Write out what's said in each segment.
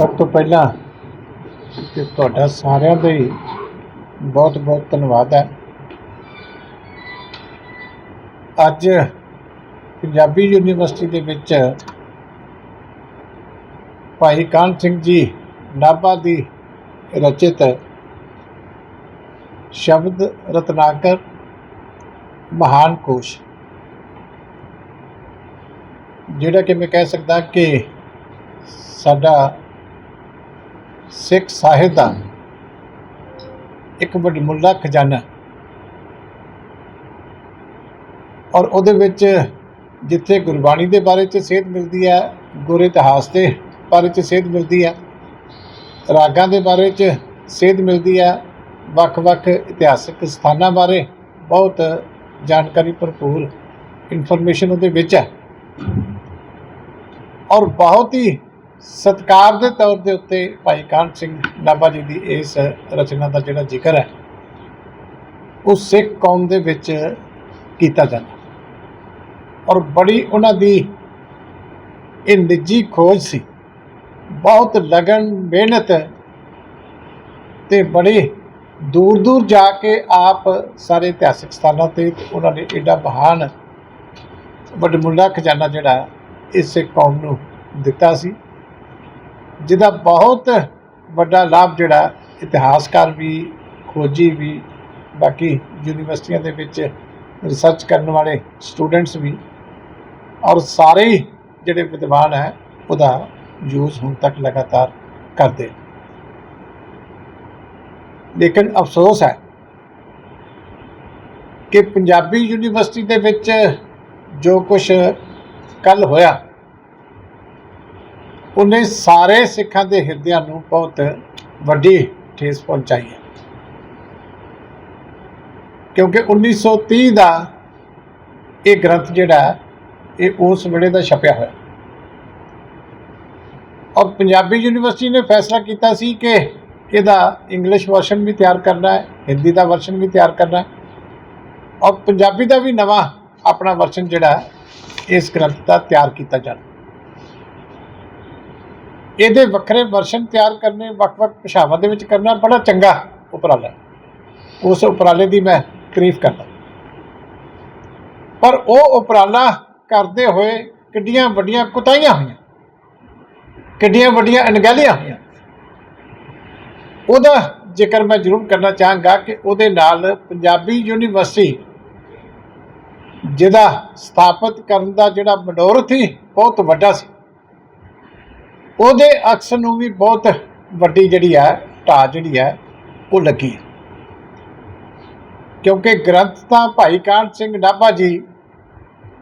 ਸਭ ਤੋਂ ਪਹਿਲਾਂ ਤੇ ਤੁਹਾਡਾ ਸਾਰਿਆਂ ਦਾ ਹੀ ਬਹੁਤ ਬਹੁਤ ਧੰਨਵਾਦ ਹੈ। ਅੱਜ ਪੰਜਾਬੀ ਯੂਨੀਵਰਸਿਟੀ ਦੇ ਵਿੱਚ ਭਾਈ ਕਾਨ ਸਿੰਘ ਜੀ ਨਾਭਾ ਦੀ ਰਚਿਤ ਸ਼ਬਦ ਰਤਨਾਕਰ ਮਹਾਨ ਕੋਸ਼। ਜਿਹੜਾ ਕਿ ਮੈਂ ਕਹਿ ਸਕਦਾ ਕਿ ਸਾਡਾ ਸਿੱਖ ਸਾਹਿਤ ਦਾ ਇੱਕ ਵੱਡਮੁੱਲਾ ਖਜ਼ਾਨਾ। ਔਰ ਉਹਦੇ ਵਿੱਚ ਜਿੱਥੇ ਗੁਰਬਾਣੀ ਦੇ ਬਾਰੇ ਚ ਸੇਧ ਮਿਲਦੀ ਹੈ, ਗੁਰ ਇਤਿਹਾਸ ਦੇ ਬਾਰੇ ਚ ਸੇਧ ਮਿਲਦੀ ਹੈ, ਰਾਗਾਂ ਦੇ ਬਾਰੇ ਚ ਸੇਧ ਮਿਲਦੀ ਹੈ, ਵੱਖ-ਵੱਖ ਇਤਿਹਾਸਿਕ ਸਥਾਨਾਂ ਬਾਰੇ ਬਹੁਤ ਜਾਣਕਾਰੀ ਭਰਪੂਰ ਇਨਫੋਰਮੇਸ਼ਨ ਉਹਦੇ ਵਿੱਚ ਹੈ। ਔਰ ਬਹੁਤ ਹੀ ਸਤਿਕਾਰ ਦੇ ਤੌਰ ਦੇ ਉੱਤੇ ਭਾਈ ਕਾਨ ਸਿੰਘ ਨਾਭਾ ਜੀ ਦੀ ਇਸ ਰਚਨਾ ਦਾ ਜਿਹੜਾ ਜ਼ਿਕਰ ਹੈ, ਉਹ ਸਿੱਖ ਕੌਮ ਦੇ ਵਿੱਚ ਕੀਤਾ ਜਾਂਦਾ। ਔਰ ਬੜੀ ਉਹਨਾਂ ਦੀ ਇਹ ਨਿੱਜੀ ਖੋਜ ਸੀ। ਬਹੁਤ ਲਗਨ, ਮਿਹਨਤ ਤੇ ਬੜੇ ਦੂਰ ਦੂਰ ਜਾ ਕੇ ਆਪ ਸਾਰੇ ਇਤਿਹਾਸਿਕ ਸਥਾਨਾਂ ਤੇ ਉਹਨਾਂ ਨੇ ਐਡਾ ਮਹਾਨ ਵੱਡਮੁੱਲਾ ਖਜ਼ਾਨਾ ਜਿਹੜਾ ਇਸ ਸਿੱਖ ਕੌਮ ਨੂੰ ਦਿੱਤਾ ਸੀ। ਜਿਹਦਾ ਬਹੁਤ ਵੱਡਾ ਲਾਭ ਜਿਹੜਾ ਇਤਿਹਾਸਕਾਰ ਵੀ, ਖੋਜੀ ਵੀ, ਬਾਕੀ ਯੂਨੀਵਰਸਿਟੀਆਂ ਦੇ ਵਿੱਚ ਰਿਸਰਚ ਕਰਨ ਵਾਲੇ ਸਟੂਡੈਂਟਸ ਵੀ ਔਰ ਸਾਰੇ ਹੀ ਜਿਹੜੇ ਵਿਦਵਾਨ ਹੈ, ਉਹਦਾ ਯੂਜ਼ ਹੁਣ ਤੱਕ ਲਗਾਤਾਰ ਕਰਦੇ ਲੇਕਿਨ ਅਫਸੋਸ ਹੈ ਕਿ ਪੰਜਾਬੀ ਯੂਨੀਵਰਸਿਟੀ ਦੇ ਵਿੱਚ ਜੋ ਕੁਝ ਕੱਲ ਹੋਇਆ ਉਹਨੇ ਸਾਰੇ ਸਿੱਖਾਂ ਦੇ ਹਿਰਦਿਆਂ ਨੂੰ ਬਹੁਤ ਵੱਡੀ ਠੇਸ ਪਹੁੰਚਾਈ ਹੈ। ਕਿਉਂਕਿ 1930 ਦਾ ਇਹ ਗ੍ਰੰਥ ਜਿਹੜਾ ਇਹ ਉਸ ਵੇਲੇ ਦਾ ਛਪਿਆ ਹੋਇਆ। ਔਰ ਪੰਜਾਬੀ ਯੂਨੀਵਰਸਿਟੀ ਨੇ ਫੈਸਲਾ ਕੀਤਾ ਸੀ ਕਿ ਇਹਦਾ ਇੰਗਲਿਸ਼ ਵਰਸ਼ਨ ਵੀ ਤਿਆਰ ਕਰਨਾ ਹੈ, ਹਿੰਦੀ ਦਾ ਵਰਸ਼ਨ ਵੀ ਤਿਆਰ ਕਰਨਾ ਹੈ। ਔਰ ਪੰਜਾਬੀ ਦਾ ਵੀ ਨਵਾਂ ਆਪਣਾ ਵਰਸ਼ਨ ਜਿਹੜਾ ਇਸ ਗ੍ਰੰਥ ਦਾ ਤਿਆਰ ਕੀਤਾ ਜਾਣਾ। ਇਹਦੇ ਵੱਖਰੇ ਵਰਸ਼ਨ ਤਿਆਰ ਕਰਨੇ, ਵੱਖ-ਵੱਖ ਭਾਸ਼ਾਵਾਂ ਦੇ ਵਿੱਚ ਕਰਨਾ ਬੜਾ ਚੰਗਾ ਉਪਰਾਲਾ ਉਸ ਉਪਰਾਲੇ ਦੀ ਮੈਂ ਤਾਰੀਫ ਕਰਦਾ। ਪਰ ਉਹ ਉਪਰਾਲਾ ਕਰਦੇ ਹੋਏ ਕਿੱਡੀਆਂ ਵੱਡੀਆਂ ਕੁਤਾਈਆਂ ਹੋਈਆਂ, ਕਿੱਡੀਆਂ ਵੱਡੀਆਂ ਅਣਗਹਿਲੀਆਂ ਹੋਈਆਂ। ਉਹਦਾ ਜ਼ਿਕਰ ਮੈਂ ਜ਼ਰੂਰ ਕਰਨਾ ਚਾਹਾਂਗਾ ਕਿ ਉਹਦੇ ਨਾਲ ਪੰਜਾਬੀ ਯੂਨੀਵਰਸਿਟੀ ਜਿਹਦਾ ਸਥਾਪਿਤ ਕਰਨ ਦਾ ਜਿਹੜਾ ਮਨੋਰਥ ਸੀ, ਬਹੁਤ ਵੱਡਾ ਸੀ। ਉਹਦੇ ਅਕਸ ਨੂੰ ਵੀ ਬਹੁਤ ਵੱਡੀ ਜਿਹੜੀ ਹੈ ਢਾਹ ਜਿਹੜੀ ਹੈ ਉਹ ਲੱਗੀ। ਕਿਉਂਕਿ ਗ੍ਰੰਥ ਤਾਂ ਭਾਈ ਕਾਨ ਸਿੰਘ ਨਾਭਾ ਜੀ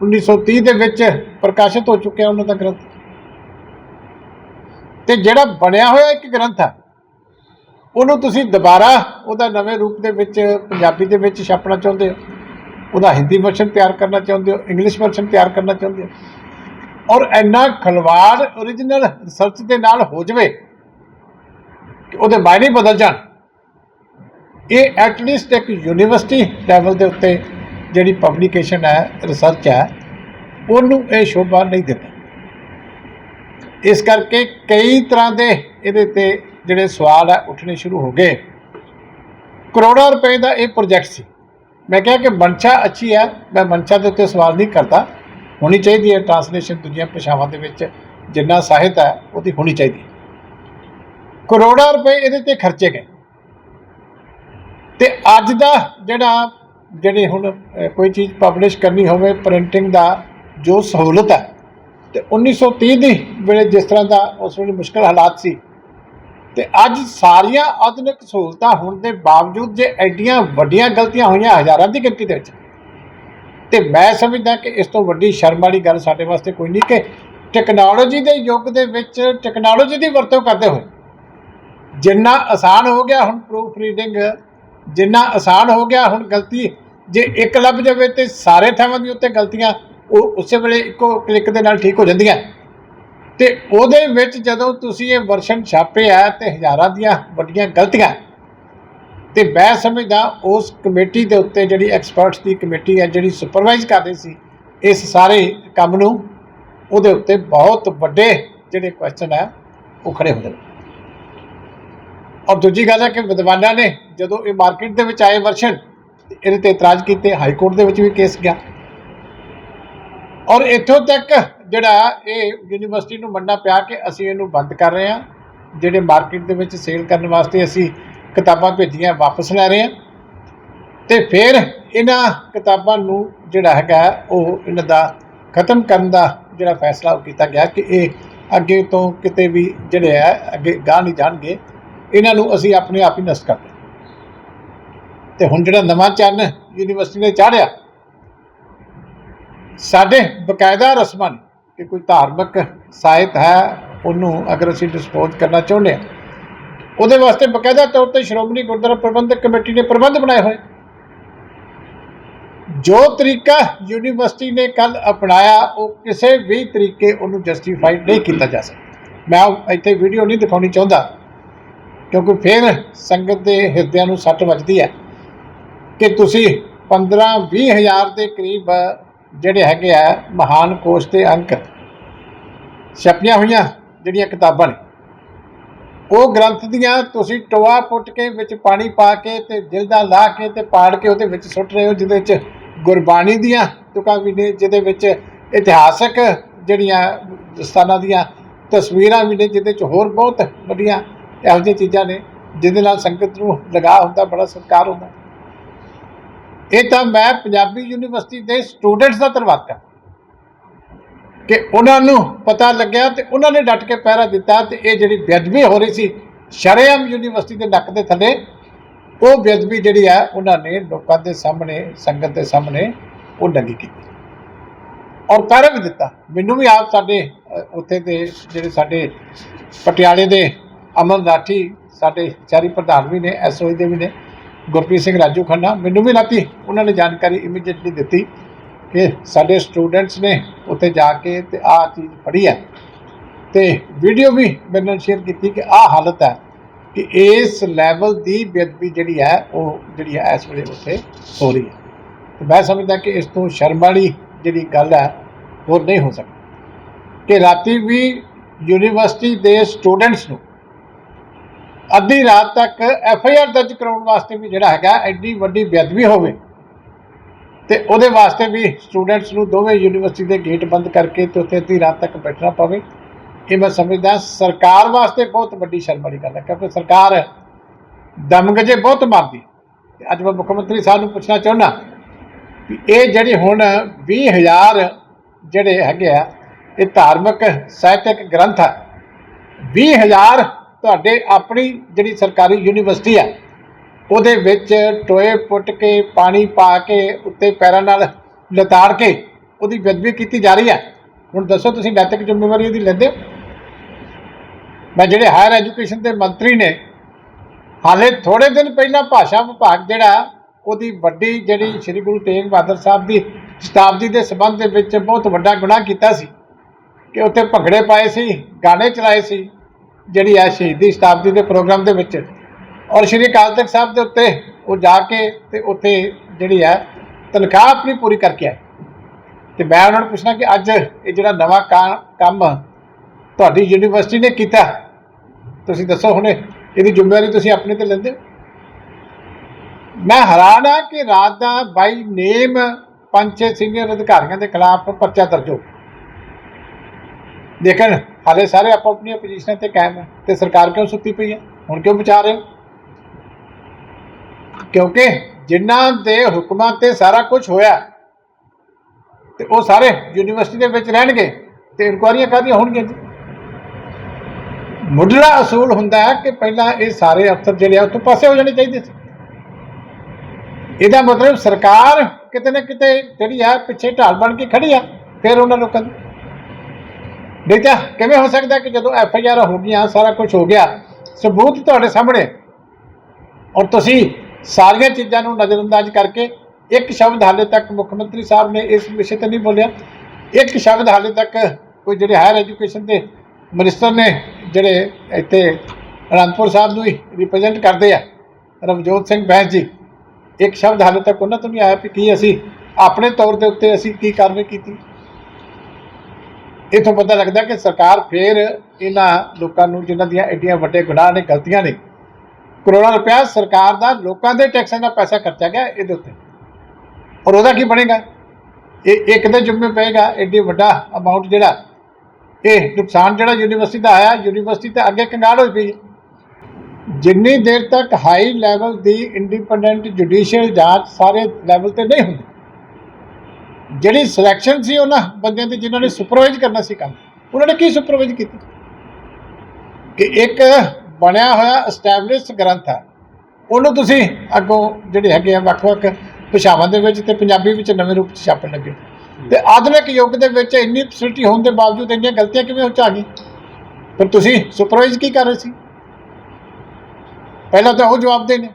1930 ਦੇ ਵਿੱਚ ਪ੍ਰਕਾਸ਼ਿਤ ਹੋ ਚੁੱਕਿਆ ਉਹਨਾਂ ਦਾ ਗ੍ਰੰਥ। ਤੇ ਜਿਹੜਾ ਬਣਿਆ ਹੋਇਆ ਇੱਕ ਗ੍ਰੰਥ ਹੈ ਉਹਨੂੰ ਤੁਸੀਂ ਦੁਬਾਰਾ ਉਹਦਾ ਨਵੇਂ ਰੂਪ ਦੇ ਵਿੱਚ ਪੰਜਾਬੀ ਦੇ ਵਿੱਚ ਛਾਪਣਾ ਚਾਹੁੰਦੇ ਹੋ, ਉਹਦਾ ਹਿੰਦੀ ਵਰਸ਼ਨ ਤਿਆਰ ਕਰਨਾ ਚਾਹੁੰਦੇ ਹੋ ਇੰਗਲਿਸ਼ ਵਰਸ਼ਨ ਤਿਆਰ ਕਰਨਾ ਚਾਹੁੰਦੇ ਹੋ ਔਰ ਇੰਨਾ ਖਲਵਾੜ origignal ਰਿਸਰਚ ਦੇ ਨਾਲ ਹੋ ਜਵੇ ਕਿ ਉਹਦੇ ਮਾਇਨੇ ਬਦਲ ਜਾਣ। ਇਹ ਐਟਲੀਸਟ ਇੱਕ ਯੂਨੀਵਰਸਿਟੀ ਲੈਵਲ ਦੇ ਉੱਤੇ ਜਿਹੜੀ ਪਬਲੀਕੇਸ਼ਨ ਹੈ ਰਿਸਰਚ ਹੈ, ਉਹਨੂੰ ਇਹ ਸ਼ੋਭਾ ਨਹੀਂ ਦਿੰਦਾ। ਇਸ ਕਰਕੇ ਕਈ ਤਰ੍ਹਾਂ ਦੇ ਇਹਦੇ ਤੇ ਜਿਹੜੇ ਸਵਾਲ ਹੈ, ਉੱਠਣੇ ਸ਼ੁਰੂ ਹੋ ਗਏ। ਕਰੋੜਾਂ ਰੁਪਏ ਦਾ ਇਹ ਪ੍ਰੋਜੈਕਟ ਸੀ। ਮੈਂ ਕਿਹਾ ਕਿ ਮਨਸ਼ਾ ਅੱਛੀ ਹੈ, ਮੈਂ ਮਨਸ਼ਾ ਦੇ ਉੱਤੇ ਸਵਾਲ ਨਹੀਂ ਕਰਦਾ। ਹੋਣੀ ਚਾਹੀਦੀ ਹੈ ਟ੍ਰਾਂਸਲੇਸ਼ਨ ਦੂਜੀਆਂ ਭਾਸ਼ਾਵਾਂ ਦੇ ਵਿੱਚ, ਜਿੰਨਾ ਸਾਹਿਤ ਹੈ, ਉਹਦੀ ਹੋਣੀ ਚਾਹੀਦੀ ਕਰੋੜਾਂ ਰੁਪਏ ਇਹਦੇ ਤੇ ਖਰਚੇ ਗਏ। ਤੇ ਅੱਜ ਦਾ ਜਿਹੜਾ, ਜਿਹੜੇ ਹੁਣ ਕੋਈ ਚੀਜ਼ ਪਬਲਿਸ਼ ਕਰਨੀ ਹੋਵੇ ਪ੍ਰਿੰਟਿੰਗ ਦਾ ਜੋ ਸਹੂਲਤ ਹੈ, ਤੇ 1930 ਦੀ ਵੇਲੇ ਜਿਸ ਤਰ੍ਹਾਂ ਦਾ ਉਸ ਵੇਲੇ ਮੁਸ਼ਕਲ ਹਾਲਾਤ ਸੀ, ਤੇ ਅੱਜ ਸਾਰੀਆਂ ਆਧੁਨਿਕ ਸਹੂਲਤਾਂ ਹੋਣ ਦੇ ਬਾਵਜੂਦ ਜੇ ਐਡੀਆਂ ਵੱਡੀਆਂ ਗਲਤੀਆਂ ਹੋਈਆਂ ਹਜ਼ਾਰਾਂ ਦੀ ਗਿਣਤੀ ਦੇ ਵਿੱਚ ਤੇ ਮੈਂ ਸਮਝਦਾ ਕਿ ਇਸ ਤੋਂ ਵੱਡੀ ਸ਼ਰਮ ਵਾਲੀ ਗੱਲ ਸਾਡੇ ਵਾਸਤੇ ਕੋਈ ਨਹੀਂ ਕਿ ਟੈਕਨੋਲੋਜੀ ਦੇ ਯੁੱਗ ਦੇ ਵਿੱਚ ਟੈਕਨੋਲੋਜੀ ਦੀ ਵਰਤੋਂ ਕਰਦੇ ਹੋਏ ਜਿੰਨਾ ਆਸਾਨ ਹੋ ਗਿਆ ਹੁਣ ਪ੍ਰੂਫ ਰੀਡਿੰਗ ਜਿੰਨਾ ਆਸਾਨ ਹੋ ਗਿਆ ਹੁਣ ਗਲਤੀ, ਜੇ ਇੱਕ ਲੱਭ ਜਾਵੇ ਤੇ ਸਾਰੇ ਥਾਵਾਂ ਦੀ ਉੱਤੇ ਗਲਤੀਆਂ ਉਹ ਉਸੇ ਵੇਲੇ ਇੱਕੋ ਕਲਿੱਕ ਦੇ ਨਾਲ ਠੀਕ ਹੋ ਜਾਂਦੀਆਂ। ਤੇ ਉਹਦੇ ਵਿੱਚ ਜਦੋਂ ਤੁਸੀਂ ਇਹ ਵਰਸ਼ਨ ਛਾਪਿਆ ਆ ਤੇ ਹਜ਼ਾਰਾਂ ਦੀਆਂ ਵੱਡੀਆਂ ਗਲਤੀਆਂ ਤੇ ਮੈਂ ਸਮਝਦਾ ਉਸ ਕਮੇਟੀ ਦੇ ਉੱਤੇ ਜਿਹੜੀ ਐਕਸਪਰਟਸ ਦੀ ਕਮੇਟੀ ਹੈ, ਜਿਹੜੀ ਸੁਪਰਵਾਈਜ਼ ਕਰਦੀ ਸੀ, ਇਸ ਸਾਰੇ ਕੰਮ ਨੂੰ, ਉਹਦੇ ਉੱਤੇ ਬਹੁਤ ਵੱਡੇ ਜਿਹੜੇ ਕੁਐਸਚਨ ਹੈ, ਉਹ ਖੜੇ ਹੋ ਜਾਂਦੇ ਔਰ ਦੂਜੀ ਗੱਲ ਹੈ ਕਿ ਵਿਦਵਾਨਾਂ ਨੇ ਜਦੋਂ ਇਹ ਮਾਰਕੀਟ ਦੇ ਵਿੱਚ ਆਏ ਵਰਸ਼ਨ ਇਹਦੇ ਤੇ ਇਤਰਾਜ਼ ਕੀਤੇ ਹਾਈ ਕੋਰਟ ਦੇ ਵਿੱਚ ਵੀ ਕੇਸ ਗਿਆ। ਔਰ ਇੱਥੋਂ ਤੱਕ ਜਿਹੜਾ ਇਹ ਯੂਨੀਵਰਸਿਟੀ ਨੂੰ ਮੰਨਣਾ ਪਿਆ ਕਿ ਅਸੀਂ ਇਹਨੂੰ ਬੰਦ ਕਰ ਰਹੇ ਹਾਂ, ਜਿਹੜੇ ਮਾਰਕੀਟ ਦੇ ਵਿੱਚ ਸੇਲ ਕਰਨ ਵਾਸਤੇ ਅਸੀਂ ਕਿਤਾਬਾਂ ਭੇਜੀਆਂ, ਵਾਪਸ ਲੈ ਰਹੇ ਹਾਂ ਤੇ ਫਿਰ ਇਹਨਾਂ ਕਿਤਾਬਾਂ ਨੂੰ ਜਿਹੜਾ ਹੈਗਾ, ਉਹ ਇਹਨਾਂ ਦਾ ਖਤਮ ਕਰਨ ਦਾ ਜਿਹੜਾ ਫੈਸਲਾ ਉਹ ਕੀਤਾ ਗਿਆ ਕਿ ਇਹ ਅੱਗੇ ਤੋਂ ਕਿਤੇ ਵੀ ਜਿਹੜੇ ਹੈ ਅੱਗੇ ਗਾਹ ਨਹੀਂ ਜਾਣਗੇ। ਇਹਨਾਂ ਨੂੰ ਅਸੀਂ ਆਪਣੇ ਆਪ ਹੀ ਨਸ਼ਟ ਕਰ ਦਿਆਂਗੇ ਤੇ ਹੁਣ ਜਿਹੜਾ ਨਵਾਂ ਚੰਨ ਯੂਨੀਵਰਸਿਟੀ ਨੇ ਚਾੜਿਆ ਸਾਡੇ ਬਕਾਇਦਾ ਰਸਮਾਂ ਨੇ ਕਿ ਕੋਈ ਧਾਰਮਿਕ ਸਾਹਿਤ ਹੈ, ਉਹਨੂੰ ਅਗਰ ਅਸੀਂ ਡਿਸਪੋਜ਼ ਕਰਨਾ ਚਾਹੁੰਦੇ ਹਾਂ ਉਹਦੇ ਵਾਸਤੇ ਬਕਾਇਦਾ ਤੌਰ ਤੇ ਸ਼੍ਰੋਮਣੀ ਗੁਰਦੁਆਰਾ ਪ੍ਰਬੰਧਕ ਕਮੇਟੀ ਨੇ ਪ੍ਰਬੰਧ ਬਣਾਏ ਹੋਏ। ਜੋ ਤਰੀਕਾ ਯੂਨੀਵਰਸਿਟੀ ਨੇ ਕੱਲ ਅਪਣਾਇਆ, ਉਹ ਕਿਸੇ ਵੀ ਤਰੀਕੇ ਉਹਨੂੰ ਜਸਟੀਫਾਈਡ ਨਹੀਂ ਕੀਤਾ ਜਾ ਸਕਦਾ। ਮੈਂ ਇੱਥੇ ਵੀਡੀਓ ਨਹੀਂ ਦਿਖਾਉਣੀ ਚਾਹੁੰਦਾ, ਕਿਉਂਕਿ ਫਿਰ ਸੰਗਤ ਦੇ ਹਿਰਦਿਆਂ ਨੂੰ ਸੱਟ ਵੱਜਦੀ ਹੈ ਕਿ ਤੁਸੀਂ 15 20 ਹਜ਼ਾਰ ਦੇ ਕਰੀਬ, ਜਿਹੜੇ ਹੈਗੇ ਆ, ਮਹਾਨ ਕੋਸ਼ ਦੇ ਅੰਕ ਛਪੀਆਂ ਹੋਈਆਂ ਜਿਹੜੀਆਂ ਕਿਤਾਬਾਂ ਨੇ। ਉਹ ਗ੍ਰੰਥ ਦੀਆਂ ਤੁਸੀਂ ਟੋਆ ਪੁੱਟ ਕੇ ਵਿੱਚ ਪਾਣੀ ਪਾ ਕੇ ਤੇ ਜਿਲਦਾ ਲਾ ਕੇ ਤੇ ਪਾੜ ਕੇ ਉਹਦੇ ਵਿੱਚ ਸੁੱਟ ਰਹੇ ਹੋ, ਜਿਹਦੇ ਵਿੱਚ ਗੁਰਬਾਣੀ ਦੀਆਂ ਤੁਕਾਂ ਵੀ ਨੇ ਜਿਹਦੇ ਵਿੱਚ ਇਤਿਹਾਸਕ ਜਿਹੜੀਆਂ ਸਥਾਨਾਂ ਦੀਆਂ ਤਸਵੀਰਾਂ ਵੀ ਨੇ, ਜਿਹਦੇ ਵਿੱਚ ਹੋਰ ਬਹੁਤ ਵੱਡੀਆਂ ਇਹੋ ਜਿਹੀਆਂ ਚੀਜ਼ਾਂ ਨੇ, ਜਿਹਦੇ ਨਾਲ ਸੰਗਤ ਨੂੰ ਲਗਾਅ ਹੁੰਦਾ, ਬੜਾ ਸਤਿਕਾਰ ਹੁੰਦਾ। ਇਹ ਤਾਂ ਮੈਂ ਪੰਜਾਬੀ ਯੂਨੀਵਰਸਿਟੀ ਦੇ ਸਟੂਡੈਂਟਸ ਦਾ ਧੰਨਵਾਦ ਕਰਦਾ। ਕਿ ਉਹਨਾਂ ਨੂੰ ਪਤਾ ਲੱਗਿਆ ਤੇ ਉਹਨਾਂ ਨੇ ਡਟ ਕੇ ਪਹਿਰਾ ਦਿੱਤਾ ਤੇ ਇਹ ਜਿਹੜੀ ਬੇਅਦਬੀ ਹੋ ਰਹੀ ਸੀ, ਸ਼ਰੇਆਮ ਯੂਨੀਵਰਸਿਟੀ ਦੇ ਨੱਕ ਦੇ ਥੱਲੇ, ਉਹ ਬੇਅਦਬੀ ਜਿਹੜੀ ਆ, ਉਹਨਾਂ ਨੇ ਲੋਕਾਂ ਦੇ ਸਾਹਮਣੇ, ਸੰਗਤ ਦੇ ਸਾਹਮਣੇ ਉਹ ਨੰਗੀ ਕੀਤੀ ਔਰ ਪਹਿਰਾ ਵੀ ਦਿੱਤਾ। ਮੈਨੂੰ ਵੀ ਆਪ ਸਾਡੇ ਉੱਥੇ ਦੇ ਜਿਹੜੇ ਸਾਡੇ ਪਟਿਆਲੇ ਦੇ ਅਮਨ ਰਾਠੀ, ਸਾਡੇ ਚਾਰੀ ਪ੍ਰਧਾਨ ਵੀ ਨੇ ਐਸਓਈ ਦੇ ਵੀ ਨੇ, ਗੁਰਪ੍ਰੀਤ ਸਿੰਘ ਰਾਜੂ ਖੰਨਾ, ਮੈਨੂੰ ਵੀ ਰਾਤੀ ਉਹਨਾਂ ਨੇ ਜਾਣਕਾਰੀ ਇਮੀਡੀਏਟਲੀ ਦਿੱਤੀ। ਕਿ ਸਾਡੇ ਸਟੂਡੈਂਟਸ ਨੇ ਉੱਥੇ ਜਾ ਕੇ ਤੇ ਆਹ ਚੀਜ਼ ਪੜ੍ਹੀ ਹੈ। ਤੇ ਵੀਡੀਓ ਵੀ ਮੇਰੇ ਨਾਲ ਸ਼ੇਅਰ ਕੀਤੀ ਕਿ ਆਹ ਹਾਲਤ ਹੈ ਕਿ ਇਸ ਲੈਵਲ ਦੀ ਬੇਅਦਬੀ ਜਿਹੜੀ ਹੈ, ਉਹ ਜਿਹੜੀ ਹੈ ਇਸ ਵੇਲੇ ਉੱਥੇ ਹੋ ਰਹੀ ਹੈ। ਤੇ ਮੈਂ ਸਮਝਦਾ ਕਿ ਇਸ ਤੋਂ ਸ਼ਰਮ ਵਾਲੀ ਜਿਹੜੀ ਗੱਲ ਹੈ, ਹੋਰ ਨਹੀਂ ਹੋ ਸਕਦੀ। ਕਿ ਰਾਤੀ ਵੀ ਯੂਨੀਵਰਸਿਟੀ ਦੇ ਸਟੂਡੈਂਟਸ ਨੂੰ ਅੱਧੀ ਰਾਤ ਤੱਕ ਐਫ ਆਈ ਆਰ ਦਰਜ ਕਰਾਉਣ ਵਾਸਤੇ ਵੀ ਜਿਹੜਾ ਹੈਗਾ, ਐਡੀ ਵੱਡੀ ਬੇਅਦਬੀ ਹੋਵੇ ਤੇ ਉਹਦੇ ਵਾਸਤੇ ਵੀ ਸਟੂਡੈਂਟਸ ਨੂੰ ਦੋਵੇਂ ਯੂਨੀਵਰਸਿਟੀ ਦੇ ਗੇਟ ਬੰਦ ਕਰਕੇ ਤੇ ਉੱਥੇ ਅੱਧੀ ਰਾਤ ਤੱਕ ਬੈਠਣਾ ਪਵੇ ਇਹ ਮੈਂ ਸਮਝਦਾ ਸਰਕਾਰ ਵਾਸਤੇ ਬਹੁਤ ਵੱਡੀ ਸ਼ਰਮ ਵਾਲੀ ਗੱਲ ਹੈ, ਕਿਉਂਕਿ ਸਰਕਾਰ ਦਮਗਜੇ ਬਹੁਤ ਮਾਰਦੀ ਹੈ। ਤੇ ਅੱਜ ਮੈਂ ਮੁੱਖ ਮੰਤਰੀ ਸਾਹਿਬ ਨੂੰ ਪੁੱਛਣਾ ਚਾਹੁੰਦਾ ਵੀ ਇਹ ਜਿਹੜੀ ਹੁਣ 20000 ਜਿਹੜੇ ਹੈਗੇ ਆ, ਇਹ ਧਾਰਮਿਕ ਸਾਹਿਤਕ ਗ੍ਰੰਥ ਆ 20000 ਤੁਹਾਡੇ ਆਪਣੀ ਜਿਹੜੀ ਸਰਕਾਰੀ ਯੂਨੀਵਰਸਿਟੀ ਆ ਉਹਦੇ ਵਿੱਚ ਟੋਏ ਪੁੱਟ ਕੇ, ਪਾਣੀ ਪਾ ਕੇ, ਉੱਤੇ ਪੈਰਾਂ ਨਾਲ ਲਤਾੜ ਕੇ ਉਹਦੀ ਬੇਅਦਬੀ ਕੀਤੀ ਜਾ ਰਹੀ ਹੈ। ਹੁਣ ਦੱਸੋ ਤੁਸੀਂ ਨੈਤਿਕ ਜ਼ਿੰਮੇਵਾਰੀ ਉਹਦੀ ਲੈਂਦੇ ਹੋ? ਮੈਂ ਜਿਹੜੇ ਹਾਇਰ ਐਜੂਕੇਸ਼ਨ ਦੇ ਮੰਤਰੀ ਨੇ, ਹਾਲੇ ਥੋੜੇ ਦਿਨ ਪਹਿਲਾਂ ਭਾਸ਼ਾ ਵਿਭਾਗ ਜਿਹੜਾ, ਉਹਦੀ ਵੱਡੀ ਜਿਹੜੀ ਸ੍ਰੀ ਗੁਰੂ ਤੇਗ ਬਹਾਦਰ ਸਾਹਿਬ ਦੀ ਸ਼ਤਾਬਦੀ ਦੇ ਸੰਬੰਧ ਦੇ ਵਿੱਚ ਬਹੁਤ ਵੱਡਾ ਗੁਨਾਹ ਕੀਤਾ ਸੀ। ਕਿ ਉੱਥੇ ਭੰਗੜੇ ਪਾਏ ਸੀ, ਗਾਣੇ ਚਲਾਏ ਸੀ, ਜਿਹੜੀ ਆ ਸ਼ਹੀਦੀ ਸ਼ਤਾਬਦੀ ਦੇ ਪ੍ਰੋਗਰਾਮ ਦੇ ਵਿੱਚ। ਔਰ ਸ਼੍ਰੀ ਅਕਾਲ ਤਖਤ ਸਾਹਿਬ ਦੇ ਉੱਤੇ ਉਹ ਜਾ ਕੇ ਤੇ ਉੱਥੇ ਜਿਹੜੀ ਹੈ ਤਨਖਾਹ ਆਪਣੀ ਪੂਰੀ ਕਰਕੇ ਆਏ। ਤੇ ਮੈਂ ਉਹਨਾਂ ਨੂੰ ਪੁੱਛਣਾ ਕਿ ਅੱਜ ਇਹ ਜਿਹੜਾ ਨਵਾਂ ਕਾ- ਕੰਮ ਤੁਹਾਡੀ ਯੂਨੀਵਰਸਿਟੀ ਨੇ ਕੀਤਾ, ਤੁਸੀਂ ਦੱਸੋ ਹੁਣੇ, ਇਹਦੀ ਜ਼ਿੰਮੇਵਾਰੀ ਤੁਸੀਂ ਆਪਣੇ ਤੇ ਲੈਂਦੇ ਹੋ? ਮੈਂ ਹੈਰਾਨ ਆ ਕਿ ਰਾਤ ਦਾ ਬਾਈ ਨੇਮ ਪੰਜ ਛੇ ਸੀਨੀਅਰ ਅਧਿਕਾਰੀਆਂ ਦੇ ਖਿਲਾਫ ਪਰਚਾ ਦਰਜ ਹੋ ਦੇਖਣ, ਹਾਲੇ ਸਾਰੇ ਆਪੋ ਆਪਣੀਆਂ ਪੋਜੀਸ਼ਨਾਂ ਤੇ ਕਾਇਮ ਹੈ ਤੇ ਸਰਕਾਰ ਕਿਉਂ ਸੁੱਤੀ ਪਈ ਹੈ? ਹੁਣ ਕਿਉਂ ਬਚਾ ਰਹੇ ਹੋ? ਕਿਉਂਕਿ ਜਿਨ੍ਹਾਂ ਦੇ ਹੁਕਮਾਂ ਤੇ ਸਾਰਾ ਕੁਝ ਹੋਇਆ ਤੇ ਉਹ ਸਾਰੇ ਯੂਨੀਵਰਸਿਟੀ ਦੇ ਵਿੱਚ ਰਹਿਣਗੇ ਤੇ ਇਨਕੁਆਰੀਆਂ ਕਾਹਦੀਆਂ ਹੋਣਗੀਆਂ ਜੀ? ਮੁੱਢਲਾ ਅਸੂਲ ਹੁੰਦਾ ਹੈ ਕਿ ਪਹਿਲਾਂ ਇਹ ਸਾਰੇ ਅਫਸਰ ਜਿਹੜੇ ਆ, ਉੱਥੋਂ ਪਾਸੇ ਹੋ ਜਾਣੇ ਚਾਹੀਦੇ ਸੀ। ਇਹਦਾ ਮਤਲਬ ਸਰਕਾਰ ਕਿਤੇ ਨਾ ਕਿਤੇ ਜਿਹੜੀ ਆ, ਪਿੱਛੇ ਢਾਲ ਬਣ ਕੇ ਖੜੀ ਆ, ਫਿਰ ਉਹਨਾਂ ਲੋਕਾਂ ਦੀ। ਨਹੀਂ ਤਾਂ ਕਿਵੇਂ ਹੋ ਸਕਦਾ ਕਿ ਜਦੋਂ ਐਫ ਆਈ ਆਰ ਹੋ ਗਈਆਂ, ਸਾਰਾ ਕੁਝ ਹੋ ਗਿਆ, ਸਬੂਤ ਤੁਹਾਡੇ ਸਾਹਮਣੇ ਔਰ ਤੁਸੀਂ ਸਾਰੀਆਂ ਚੀਜ਼ਾਂ ਨੂੰ ਨਜ਼ਰਅੰਦਾਜ਼ ਕਰਕੇ ਇੱਕ ਸ਼ਬਦ ਹਾਲੇ ਤੱਕ ਮੁੱਖ ਮੰਤਰੀ ਸਾਹਿਬ ਨੇ ਇਸ ਵਿਸ਼ੇ ਤੇ ਨਹੀਂ ਬੋਲਿਆ। ਇੱਕ ਸ਼ਬਦ ਹਾਲੇ ਤੱਕ ਕੋਈ ਜਿਹੜੇ ਹਾਇਰ ਐਜੂਕੇਸ਼ਨ ਦੇ ਮਿਨਿਸਟਰ ਨੇ ਜਿਹੜੇ ਇੱਥੇ ਅਨੰਦਪੁਰ ਸਾਹਿਬ ਨੂੰ ਹੀ ਰਿਪਰੈਜ਼ੈਂਟ ਕਰਦੇ ਆ, ਰਵਜੋਤ ਸਿੰਘ ਬੈਂਸ ਜੀ, ਇੱਕ ਸ਼ਬਦ ਹਾਲੇ ਤੱਕ ਉਹਨਾਂ ਤੋਂ ਨਹੀਂ ਆਇਆ ਕਿ ਕੀ ਅਸੀਂ ਆਪਣੇ ਤੌਰ ਦੇ ਉੱਤੇ ਅਸੀਂ ਕੀ ਕਾਰਵਾਈ ਕੀਤੀ। ਇਥੋਂ ਪਤਾ ਲੱਗਦਾ ਕਿ ਸਰਕਾਰ ਫੇਰ ਇਹਨਾਂ ਲੋਕਾਂ ਨੂੰ ਜਿਨ੍ਹਾਂ ਦੀਆਂ ਐਡੀਆਂ ਵੱਡੇ ਗੁਨਾਹ ਨੇ, ਗਲਤੀਆਂ ਨੇ ਕਰੋੜਾਂ ਰੁਪਇਆ ਸਰਕਾਰ ਦਾ, ਲੋਕਾਂ ਦੇ ਟੈਕਸਾਂ ਦਾ ਪੈਸਾ ਖਰਚਿਆ ਗਿਆ ਇਹਦੇ ਉੱਤੇ। ਔਰ ਉਹਦਾ ਕੀ ਬਣੇਗਾ? ਇਹ ਇੱਕ ਦੇ ਜੁੰਮੇ ਪਏਗਾ ਐਡੀ ਵੱਡਾ ਅਮਾਉਂਟ ਜਿਹੜਾ, ਇਹ ਨੁਕਸਾਨ ਜਿਹੜਾ ਯੂਨੀਵਰਸਿਟੀ ਦਾ ਆਇਆ, ਯੂਨੀਵਰਸਿਟੀ ਤੇ ਅੱਗੇ ਕੰਗਾਲ ਹੋਈ ਪਈ। ਜਿੰਨੀ ਦੇਰ ਤੱਕ ਹਾਈ ਲੈਵਲ ਦੀ ਇੰਡੀਪੈਂਡੈਂਟ ਜੁਡੀਸ਼ੀਅਲ ਜਾਂਚ ਸਾਰੇ ਲੈਵਲ ਤੇ ਨਹੀਂ ਹੁੰਦੀ, ਜਿਹੜੀ ਸਿਲੈਕਸ਼ਨ ਸੀ ਉਹਨਾਂ ਬੰਦਿਆਂ ਦੀ, ਜਿਨ੍ਹਾਂ ਨੇ ਸੁਪਰਵਾਈਜ਼ ਕਰਨਾ ਸੀ ਕੰਮ, ਉਹਨਾਂ ਨੇ ਕੀ ਸੁਪਰਵਾਈਜ਼ ਕੀਤੀ? ਕਿ ਇੱਕ ਬਣਿਆ ਹੋਇਆ ਐਸਟੈਬਲਿਸ਼ਡ ਗ੍ਰੰਥ ਹੈ। ਉਹਨੂੰ ਤੁਸੀਂ ਅੱਗੋਂ ਜਿਹੜੇ ਹੈਗੇ ਆ ਵੱਖ-ਵੱਖ ਭਾਸ਼ਾਵਾਂ ਦੇ ਵਿੱਚ ਤੇ ਪੰਜਾਬੀ ਵਿੱਚ ਨਵੇਂ ਰੂਪ 'ਚ ਛਾਪਣ ਲੱਗੇ। ਤੇ ਆਧੁਨਿਕ ਯੁੱਗ ਦੇ ਵਿੱਚ ਇੰਨੀ ਫੈਸਿਲਿਟੀ ਹੋਣ ਦੇ ਬਾਵਜੂਦ ਇੰਨੀਆਂ ਗਲਤੀਆਂ ਕਿਵੇਂ ਹੋ 'ਚ ਆ ਗਈ ਪਰ ਤੁਸੀਂ ਸੁਪਰਵਾਈਜ਼ ਕੀ ਕਰ ਰਹੇ ਸੀ? ਪਹਿਲਾਂ ਤਾਂ ਉਹ ਜਵਾਬ ਦੇ ਨੇ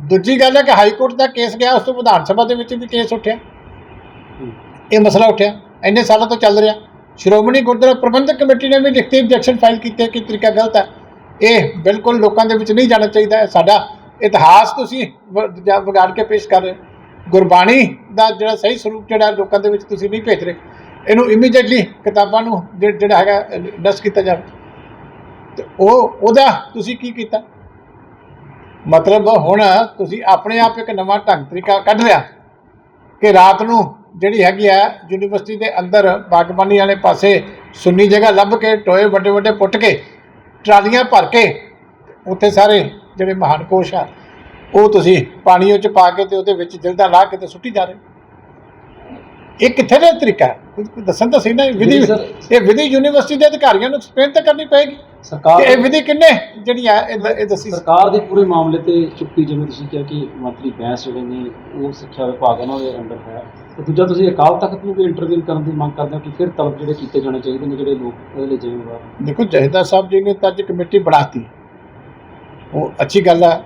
ਦੂਜੀ ਗੱਲ ਹੈ ਕਿ ਹਾਈ ਕੋਰਟ ਦਾ ਕੇਸ ਗਿਆ, ਉਸ ਤੋਂ ਵਿਧਾਨ ਸਭਾ ਦੇ ਵਿੱਚ ਵੀ ਕੇਸ ਉੱਠਿਆ। ਇਹ ਮਸਲਾ ਉੱਠਿਆ। ਇੰਨੇ ਸਾਲਾਂ ਤੋਂ ਚੱਲ ਰਿਹਾ। ਸ਼੍ਰੋਮਣੀ ਗੁਰਦੁਆਰਾ ਪ੍ਰਬੰਧਕ ਕਮੇਟੀ ਨੇ ਵੀ ਲਿਖਤੀ objection ਫਾਈਲ ਕੀਤੇ ਕਿ ਤਰੀਕਾ ਗਲਤ ਹੈ। ਇਹ ਬਿਲਕੁਲ ਲੋਕਾਂ ਦੇ ਵਿੱਚ ਨਹੀਂ ਜਾਣਾ ਚਾਹੀਦਾ ਹੈ। ਸਾਡਾ ਇਤਿਹਾਸ ਤੁਸੀਂ ਵ- ਵਿਗਾੜ ਕੇ ਪੇਸ਼ ਕਰ ਰਹੇ ਹੋ। ਗੁਰਬਾਣੀ ਦਾ ਜਿਹੜਾ ਸਹੀ ਸਰੂਪ ਜਿਹੜਾ ਲੋਕਾਂ ਦੇ ਵਿੱਚ ਤੁਸੀਂ ਨਹੀਂ ਭੇਜ ਰਹੇ, ਇਹਨੂੰ ਇਮੀਡੀਏਟਲੀ ਕਿਤਾਬਾਂ ਨੂੰ ਜਿਹੜਾ ਹੈਗਾ ਡਸ ਕੀਤਾ ਜਾਵੇ। ਤੇ ਉਹ, ਉਹਦਾ ਤੁਸੀਂ ਕੀ ਕੀਤਾ? ਮਤਲਬ ਹੁਣ ਤੁਸੀਂ ਆਪਣੇ ਆਪ ਇੱਕ ਨਵਾਂ ਢੰਗ, ਤਰੀਕਾ ਕੱਢ ਲਿਆ ਕਿ ਰਾਤ ਨੂੰ ਜਿਹੜੀ ਹੈਗੀ ਆ, ਯੂਨੀਵਰਸਿਟੀ ਦੇ ਅੰਦਰ ਬਾਗਬਾਨੀ ਵਾਲੇ ਪਾਸੇ ਸੁੰਨੀ ਜਗ੍ਹਾ ਲੱਭ ਕੇ, ਟੋਏ ਵੱਡੇ ਵੱਡੇ ਪੁੱਟ ਕੇ ਟਰਾਲੀਆਂ ਭਰ ਕੇ ਉੱਥੇ ਸਾਰੇ ਜਿਹੜੇ ਮਹਾਨਕੋਸ਼ ਆ, ਉਹ ਤੁਸੀਂ ਪਾਣੀ ਵਿੱਚ ਪਾ ਕੇ ਤੇ ਉਹਦੇ ਵਿੱਚ ਜਲਦਾ ਲਾ ਕੇ ਤੇ ਸੁੱਟੀ ਜਾ ਰਹੇ ਹੋ। ਇਹ ਕਿੱਥੇ ਦਾ ਤਰੀਕਾ ਹੈ ਦੱਸਣ ਤਾਂ ਸਹੀ ਨਾ ਇਹ ਵਿਧੀ ਸਰ। ਇਹ ਵਿਧੀ ਯੂਨੀਵਰਸਿਟੀ ਦੇ ਅਧਿਕਾਰੀਆਂ ਨੂੰ ਐਕਸਪਲੇਨ ਤਾਂ ਕਰਨੀ ਪਏਗੀ ਸਰਕਾਰ ਕਿ ਇਹ ਵਿਧੀ ਕਿੰਨੇ ਜਿਹੜੀ ਆ ਇਹ ਦ- ਇਹ ਦੱਸੀ। ਸਰਕਾਰ ਦੇ ਪੂਰੇ ਮਾਮਲੇ ਤੇ ਚੁੱਪੀ ਜਿਵੇਂ ਤੁਸੀਂ ਕਿਹਾ ਕਿ ਮੰਤਰੀ ਬੈਂਸ ਜਿਹੜੇ ਨੇ ਉਹ ਸਿੱਖਿਆ ਵਿਭਾਗ ਉਹਨਾਂ ਦੇ ਅੰਡਰ ਹੈ ਤੇ ਦੂਜਾ ਤੁਸੀਂ ਅਕਾਲ ਤਖਤ ਨੂੰ ਵੀ ਇੰਟਰਵਿਊ ਕਰਨ ਦੀ ਮੰਗ ਕਰਦੇ ਹੋ ਕਿ ਫਿਰ ਤਲਬ ਜਿਹੜੇ ਕੀਤੇ ਜਾਣੇ ਚਾਹੀਦੇ ਨੇ ਜਿਹੜੇ ਲੋਕ ਇਹਦੇ ਲਈ ਜ਼ਿੰਮੇਵਾਰ ਨੇ। ਦੇਖੋ ਜਹੇਦਾਰ ਸਾਹਿਬ ਜੀ ਨੇ ਤਾਂ ਅੱਜ ਕਮੇਟੀ ਬਣਾਤੀ ਉਹ ਅੱਛੀ ਗੱਲ ਹੈ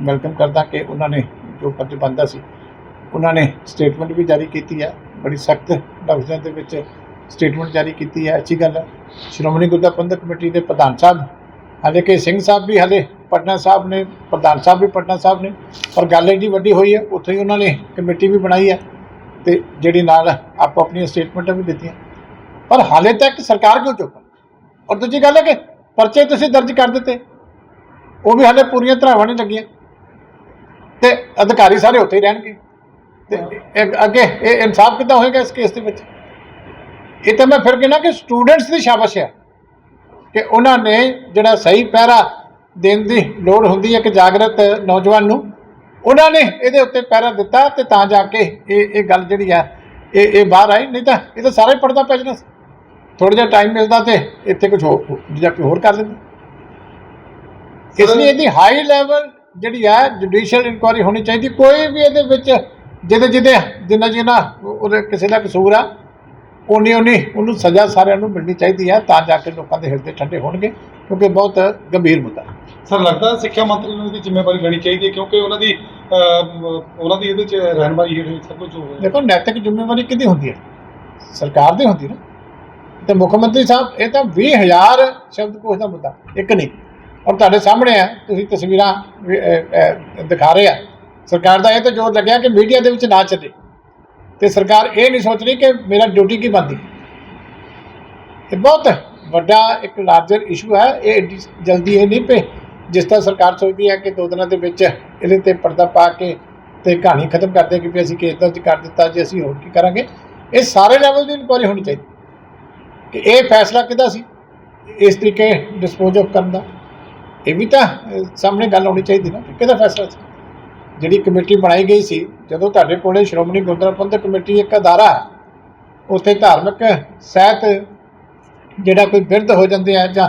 ਵੈਲਕਮ ਕਰਦਾ ਕਿ ਉਹਨਾਂ ਨੇ ਜੋ ਫਰਜ਼ ਬਣਦਾ ਸੀ ਉਹਨਾਂ ਨੇ ਸਟੇਟਮੈਂਟ ਵੀ ਜਾਰੀ ਕੀਤੀ ਹੈ ਬੜੀ ਸਖਤ ਲਫ਼ਜ਼ਾਂ ਦੇ ਵਿੱਚ ਸਟੇਟਮੈਂਟ ਜਾਰੀ ਕੀਤੀ ਹੈ। ਅੱਛੀ ਗੱਲ ਹੈ। ਸ਼੍ਰੋਮਣੀ ਗੁਰਦੁਆਰਾ ਪ੍ਰਬੰਧਕ ਕਮੇਟੀ ਦੇ ਪ੍ਰਧਾਨ ਸਾਹਿਬ ਹਾਲੇ ਕਿ ਸਿੰਘ ਸਾਹਿਬ ਵੀ ਹਾਲੇ ਪਟਨਾ ਸਾਹਿਬ ਨੇ, ਪ੍ਰਧਾਨ ਸਾਹਿਬ ਵੀ ਪਟਨਾ ਸਾਹਿਬ ਨੇ। ਪਰ ਗੱਲ ਇੰਨੀ ਵੱਡੀ ਹੋਈ ਹੈ, ਉੱਥੇ ਹੀ ਉਹਨਾਂ ਨੇ ਕਮੇਟੀ ਵੀ ਬਣਾਈ ਹੈ ਤੇ ਜਿਹੜੀ ਨਾਲ ਆਪੋ ਆਪਣੀਆਂ ਸਟੇਟਮੈਂਟਾਂ ਵੀ ਦਿੱਤੀਆਂ। ਪਰ ਹਾਲੇ ਤੱਕ ਸਰਕਾਰ ਕਿਉਂ ਚੁੱਪ? ਔਰ ਦੂਜੀ ਗੱਲ ਹੈ ਕਿ ਪਰਚੇ ਤੁਸੀਂ ਦਰਜ ਕਰ ਦਿੱਤੇ। ਉਹ ਵੀ ਹਾਲੇ ਪੂਰੀਆਂ ਧਰਾਵਾਂ ਨਹੀਂ ਲੱਗੀਆਂ। ਤੇ ਅਧਿਕਾਰੀ ਸਾਰੇ ਉੱਥੇ ਹੀ ਰਹਿਣਗੇ। ਤੇ ਇਹ- ਅੱਗੇ ਇਹ ਇਨਸਾਫ ਕਿੱਦਾਂ ਹੋਏਗਾ ਇਸ ਕੇਸ ਦੇ ਵਿੱਚ? ਇਹ ਤਾਂ ਮੈਂ ਫਿਰ ਕਹਿਣਾ ਕਿ ਸਟੂਡੈਂਟਸ ਦੀ ਸ਼ਾਬਾਸ਼ ਹੈ ਕਿ ਉਹਨਾਂ ਨੇ ਜਿਹੜਾ ਸਹੀ ਪਹਿਰਾ ਦੇਣ ਦੀ ਲੋੜ ਹੁੰਦੀ ਹੈ ਕਿ ਜਾਗਰਤ ਨੌਜਵਾਨ ਨੂੰ, ਉਹਨਾਂ ਨੇ ਇਹਦੇ ਉੱਤੇ ਪਹਿਰਾ ਦਿੱਤਾ ਤੇ ਤਾਂ ਜਾ ਕੇ ਇਹ ਇਹ ਗੱਲ ਜਿਹੜੀ ਆ ਇਹ ਇਹ ਬਾਹਰ ਆਈ। ਨਹੀਂ ਤਾਂ ਇਹ ਤਾਂ ਸਾਰਾ ਹੀ ਪੜਦਾ ਪੈ ਜਾਣਾ ਥੋੜਾ ਜਿਹਾ ਟਾਈਮ ਮਿਲਦਾ ਤੇ ਇੱਥੇ ਕੁਝ ਹੋਰ ਜਾਂ ਕੋਈ ਹੋਰ ਕਰ ਲੈਂਦੇ। ਇਸ ਲਈ ਇਹਦੀ ਹਾਈ ਲੈਵਲ ਜਿਹੜੀ ਹੈ ਜੁਡੀਸ਼ੀਅਲ ਇਨਕੁਆਇਰੀ ਹੋਣੀ ਚਾਹੀਦੀ। ਕੋਈ ਵੀ ਇਹਦੇ ਵਿੱਚ ਜਿਹਦੇ ਜਿਹਦੇ ਜਿੰਨਾ ਜਿੰਨਾ ਉਹਦੇ ਕਿਸੇ ਦਾ ਕਸੂਰ ਆ ਉਨੀ ਉਨੀ ਉਹਨੂੰ ਸਜ਼ਾ ਸਾਰਿਆਂ ਨੂੰ ਮਿਲਣੀ ਚਾਹੀਦੀ ਹੈ ਤਾਂ ਜਾ ਕੇ ਲੋਕਾਂ ਦੇ ਹਿਰਦੇ ਠੰਡੇ ਹੋਣਗੇ ਕਿਉਂਕਿ ਬਹੁਤ ਗੰਭੀਰ ਮੁੱਦਾ ਸਰ ਲੱਗਦਾ ਸਿੱਖਿਆ ਮੰਤਰੀ ਨੂੰ ਇਹਦੀ ਜ਼ਿੰਮੇਵਾਰੀ ਲੈਣੀ ਚਾਹੀਦੀ ਹੈ ਕਿਉਂਕਿ ਉਹਨਾਂ ਦੀ ਉਹਨਾਂ ਦੀ ਇਹਦੇ ਚ ਰਹਿਨਮਾਈ ਹੇਠ ਸਭ ਕੁਝ ਹੋ ਰਿਹਾ ਦੇਖੋ ਨੈਤਿਕ ਜ਼ਿੰਮੇਵਾਰੀ ਕਿਹਦੀ ਹੁੰਦੀ ਹੈ? ਸਰਕਾਰ ਦੀ ਹੁੰਦੀ ਨਾ। ਤੇ ਮੁੱਖ ਮੰਤਰੀ ਸਾਹਿਬ ਇਹ ਤਾਂ 20000 ਸ਼ਬਦ ਕੋਸ਼ ਦਾ ਮੁੱਦਾ ਇੱਕ ਨਹੀਂ। ਔਰ ਤੁਹਾਡੇ ਸਾਹਮਣੇ ਆ ਤੁਸੀਂ ਤਸਵੀਰਾਂ ਦਿਖਾ ਰਹੇ ਆ। ਸਰਕਾਰ ਦਾ ਇਹ ਤਾਂ ਜ਼ੋਰ ਲੱਗਿਆ ਕਿ ਮੀਡੀਆ ਦੇ ਵਿੱਚ ਨਾ ਚੱਲੇ। ਤੇ ਸਰਕਾਰ ਇਹ ਨਹੀਂ ਸੋਚ ਰਹੀ ਕਿ ਮੇਰਾ ਡਿਊਟੀ ਕੀ ਬਣਦੀ। ਇਹ ਬਹੁਤ ਵੱਡਾ ਇੱਕ ਲਾਰਜਰ ਇਸ਼ੂ ਹੈ। ਇਹ ਏਡੀ ਜਲਦੀ ਇਹ ਨਹੀਂ ਪੇ, ਜਿਸ ਤਰ੍ਹਾਂ ਸਰਕਾਰ ਸੋਚਦੀ ਹੈ ਕਿ ਦੋ ਦਿਨਾਂ ਦੇ ਵਿੱਚ ਇਹਦੇ ਤੇ ਪਰਦਾ ਪਾ ਕੇ ਤੇ ਕਹਾਣੀ ਖਤਮ ਕਰ ਦੇ ਕਿ ਵੀ ਅਸੀਂ ਕੇਸ ਦਰਜ ਕਰ ਦਿੱਤਾ, ਜੀ ਅਸੀਂ ਹੋਰ ਕੀ ਕਰਾਂਗੇ। ਇਹ ਸਾਰੇ ਲੈਵਲ ਦੀ ਇਨਕੁਆਇਰੀ ਹੋਣੀ ਚਾਹੀਦੀ। ਕਿ ਇਹ ਫੈਸਲਾ ਕਿਹਦਾ ਸੀ? ਇਸ ਤਰੀਕੇ ਡਿਸਪੋਜ਼ ਆਫ ਕਰਨ ਦਾ। ਇਹ ਵੀ ਤਾਂ ਸਾਹਮਣੇ ਗੱਲ ਹੋਣੀ ਚਾਹੀਦੀ ਨਾ, ਕਿ ਕਿਹਦਾ ਫੈਸਲਾ ਸੀ? ਜਿਹੜੀ ਕਮੇਟੀ ਬਣਾਈ ਗਈ ਸੀ, ਜਦੋਂ ਤੁਹਾਡੇ ਕੋਲੇ ਸ਼੍ਰੋਮਣੀ ਗੁਰਦੁਆਰਾ ਪ੍ਰਬੰਧਕ ਕਮੇਟੀ ਇੱਕ ਅਦਾਰਾ ਹੈ, ਉੱਥੇ ਧਾਰਮਿਕ ਸਹਿਤ ਜਿਹੜਾ ਕੋਈ ਬਿਰਧ ਹੋ ਜਾਂਦੇ ਆ ਜਾਂ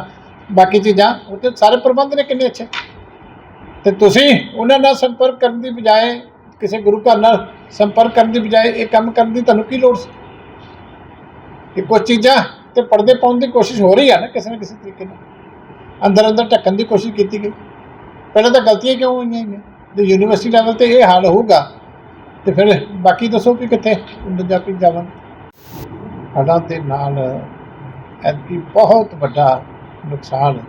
ਬਾਕੀ ਚੀਜ਼ਾਂ, ਉੱਥੇ ਸਾਰੇ ਪ੍ਰਬੰਧ ਨੇ ਕਿੰਨੇ ਅੱਛੇ? ਤੇ ਤੁਸੀਂ ਉਹਨਾਂ ਨਾਲ ਸੰਪਰਕ ਕਰਨ ਦੀ ਬਜਾਏ, ਕਿਸੇ ਗੁਰੂ ਘਰ ਨਾਲ ਸੰਪਰਕ ਕਰਨ ਦੀ ਬਜਾਏ ਇਹ ਕੰਮ ਕਰਨ ਦੀ ਤੁਹਾਨੂੰ ਕੀ ਲੋੜ ਸੀ? ਇਹ ਕੁਝ ਚੀਜ਼ਾਂ ਤੇ ਪਰਦੇ ਪਾਉਣ ਦੀ ਕੋਸ਼ਿਸ਼ ਹੋ ਰਹੀ ਆ ਨਾ ਕਿਸੇ ਨਾ ਕਿਸੇ ਤਰੀਕੇ ਨਾਲ। ਅੰਦਰ ਅੰਦਰ ਢੱਕਣ ਦੀ ਕੋਸ਼ਿਸ਼ ਕੀਤੀ ਗਈ। ਪਹਿਲਾਂ ਤਾਂ ਗਲਤੀਆਂ ਕਿਉਂ ਹੋਈਆਂ ਨੇ ਤੇ ਯੂਨੀਵਰਸਿਟੀ ਲੈਵਲ ਤੇ ਇਹ ਹਾਲ ਹੋਊਗਾ। ਤੇ ਫਿਰ ਬਾਕੀ ਦੱਸੋ ਕਿ ਕਿੱਥੇ ਜਾ ਕੇ ਜਾਵਾਂਗੇ ਹੜ੍ਹਾਂ ਦੇ ਨਾਲ ਐਤਕੀ ਬਹੁਤ ਵੱਡਾ ਨੁਕਸਾਨ।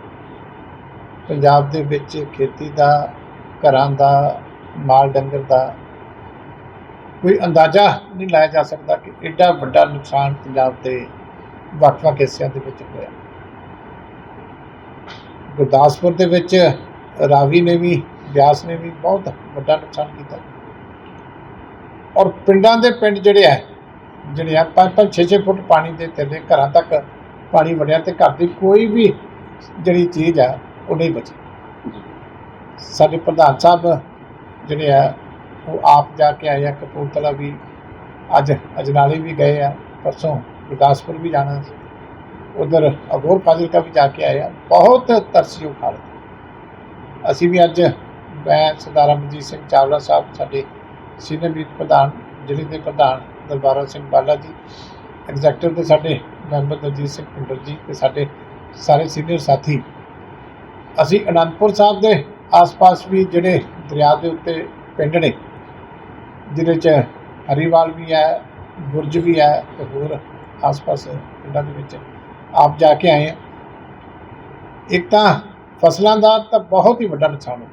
ਪੰਜਾਬ ਦੇ ਵਿੱਚ ਖੇਤੀ ਦਾ, ਘਰਾਂ ਦਾ, ਮਾਲ ਡੰਗਰ ਦਾ ਕੋਈ ਅੰਦਾਜ਼ਾ ਨਹੀਂ ਲਾਇਆ ਜਾ ਸਕਦਾ ਕਿ ਐਡਾ ਵੱਡਾ ਨੁਕਸਾਨ ਪੰਜਾਬ ਦੇ ਵੱਖ-ਵੱਖ ਹਿੱਸਿਆਂ ਦੇ ਵਿੱਚ ਹੋਇਆ। ਗੁਰਦਾਸਪੁਰ ਦੇ ਵਿੱਚ ਰਾਵੀ ਨੇ ਵੀ ਬਿਆਸ ਨੇ ਵੀ ਬਹੁਤ ਵੱਡਾ ਨੁਕਸਾਨ ਕੀਤਾ। ਔਰ ਪਿੰਡਾਂ ਦੇ ਪਿੰਡ ਜਿਹੜੇ ਆ ਜਿਹੜੇ ਆ 5-5 6-6 ਫੁੱਟ ਪਾਣੀ ਦੇ ਥੱਲੇ ਘਰਾਂ ਤੱਕ ਪਾਣੀ ਵੜਿਆ ਤੇ ਘਰ ਦੀ ਕੋਈ ਵੀ ਜਿਹੜੀ ਚੀਜ਼ ਆ, ਉਹ ਨਹੀਂ ਬਚੀ। ਸਾਡੇ ਪ੍ਰਧਾਨ ਸਾਹਿਬ ਜਿਹੜੇ ਆ, ਉਹ ਆਪ ਜਾ ਕੇ ਆਏ ਆ, ਕਪੂਰਥਲਾ ਵੀ, ਅੱਜ ਅਜਨਾਲੇ ਵੀ ਗਏ ਆ, ਪਰਸੋਂ ਗੁਰਦਾਸਪੁਰ ਵੀ ਜਾਣਾ ਸੀ। ਉਧਰ ਅਬੋਰ ਫਾਜ਼ਿਲਕਾ ਵੀ ਜਾ ਕੇ ਆਏ ਆ, ਬਹੁਤ ਤਰਸਯੋਗ ਹਾਲਤ। ਅਸੀਂ ਵੀ ਅੱਜ ਮੈਂ ਸਰਦਾਰ ਅਮਰਜੀਤ ਸਿੰਘ ਚਾਵਲਾ ਸਾਹਿਬ, ਸਾਡੇ ਸੀਨੀਅਰ ਮੀਤ ਪ੍ਰਧਾਨ, ਜ਼ਿਲ੍ਹੇ ਦੇ ਪ੍ਰਧਾਨ ਦਰਬਾਰਾ ਸਿੰਘ ਬਾਲਾ ਜੀ, ਐਗਜ਼ੈਕਟਿਵ ਦੇ ਸਾਡੇ ਮੈਂਬਰ ਦਲਜੀਤ ਸਿੰਘ ਪਿੰਡਰ ਜੀ ਤੇ ਸਾਡੇ ਸਾਰੇ ਸੀਨੀਅਰ ਸਾਥੀ। ਅਸੀਂ ਅਨੰਦਪੁਰ ਸਾਹਿਬ ਦੇ ਆਸ-ਪਾਸ ਵੀ ਜਿਹੜੇ ਦਰਿਆ ਦੇ ਉੱਤੇ ਪਿੰਡ ਨੇ, ਜਿਹਦੇ ਚ ਹਰੀਵਾਲ ਵੀ ਹੈ, ਬੁਰਜ ਵੀ ਹੈ ਤੇ ਹੋਰ ਆਸ-ਪਾਸ ਪਿੰਡਾਂ ਦੇ ਵਿੱਚ ਆਪ ਜਾ ਕੇ ਆਏ ਆ ਇੱਕ ਤਾਂ ਫਸਲਾਂ ਦਾ ਤਾਂ ਬਹੁਤ ਹੀ ਵੱਡਾ ਨੁਕਸਾਨ ਹੋ